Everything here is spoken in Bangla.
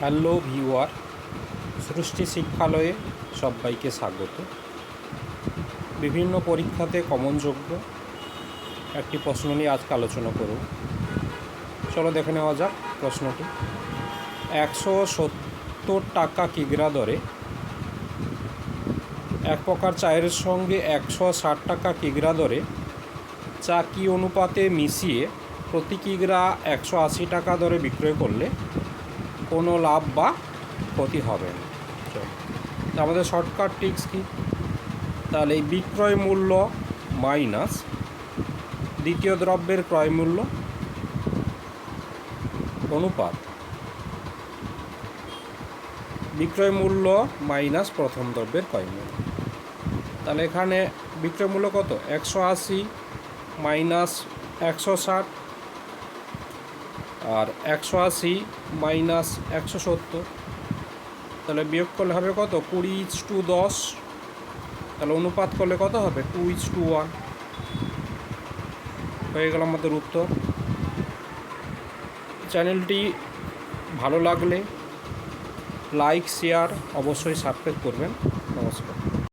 হ্যালো ভিউয়ার, সৃষ্টি শিক্ষালয়ে সবাইকে স্বাগত। বিভিন্ন পরীক্ষাতে কমনযোগ্য একটি প্রশ্ন নিয়ে আজকে আলোচনা করব। চলো দেখে নেওয়া যাক প্রশ্নটি। একশো সত্তর টাকা কিগ্রা দরে এক প্রকার চায়ের সঙ্গে একশো ষাট টাকা কিগ্রা দরে চা কি অনুপাতে মিশিয়ে প্রতি কিগ্রা একশো আশি টাকা দরে বিক্রয় করলে কোনো লাভ বা ক্ষতি হবে না। আমাদের শর্টকাট টিক্স কি? তাহলে এই বিক্রয় মূল্য মাইনাস দ্বিতীয় দ্রব্যের ক্রয় মূল্য অনুপাত। বিক্রয় মূল্য মাইনাস প্রথম দ্রব্যের ক্রয় মূল্য। তাহলে এখানে বিক্রয় মূল্য কত? একশো আশি মাইনাস একশো ষাট। আর একশো আশি মাইনাস একশো সত্তর। তাহলে বিয়োগ করলে হবে কত? কুড়ি ইচ টু দশ। তাহলে অনুপাত করলে কত হবে? Two is to one. হয়ে গেল আমাদের উত্তর। চ্যানেলটি ভালো লাগলে লাইক, শেয়ার অবশ্যই সাবস্ক্রাইব করবেন। নমস্কার।